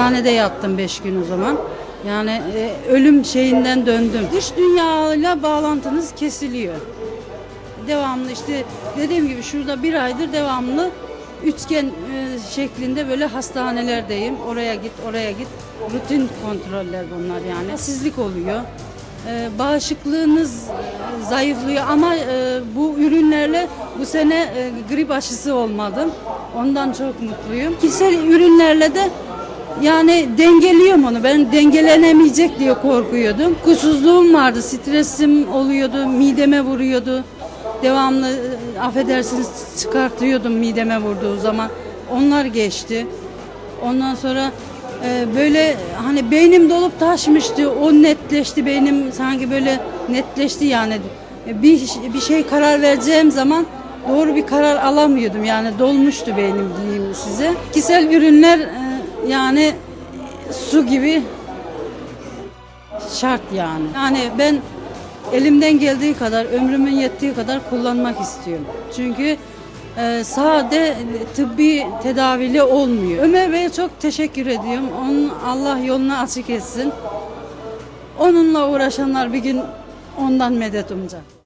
hastanede yattım 5 gün o zaman. Yani e, ölüm şeyinden döndüm. Dış dünyayla bağlantınız kesiliyor. Devamlı işte dediğim gibi şurada bir aydır devamlı üçgen e, şeklinde böyle hastanelerdeyim. Oraya git, oraya git. Rutin kontroller bunlar yani. Sizlik oluyor. E, bağışıklığınız e, zayıflıyor ama e, bu ürünlerle bu sene e, grip aşısı olmadım. Ondan çok mutluyum. Kişisel ürünlerle de yani dengeliyorum onu. Ben dengelenemeyecek diye korkuyordum. Kusuzluğum vardı, stresim oluyordu, mideme vuruyordu. Devamlı e, affedersiniz çıkartıyordum mideme vurduğu zaman. Onlar geçti. Ondan sonra e, böyle hani beynim dolup taşmıştı. O netleşti beynim sanki böyle netleşti yani. E, Bir, bir şey karar vereceğim zaman doğru bir karar alamıyordum. Yani dolmuştu beynim diyeyim size. Kişisel ürünler e, yani su gibi şart yani. Yani ben elimden geldiği kadar, ömrümün yettiği kadar kullanmak istiyorum. Çünkü e, sade tıbbi tedavili olmuyor. Ömer Bey'e çok teşekkür ediyorum. Onun Allah yolunu açık etsin. Onunla uğraşanlar bir gün ondan medet umacak.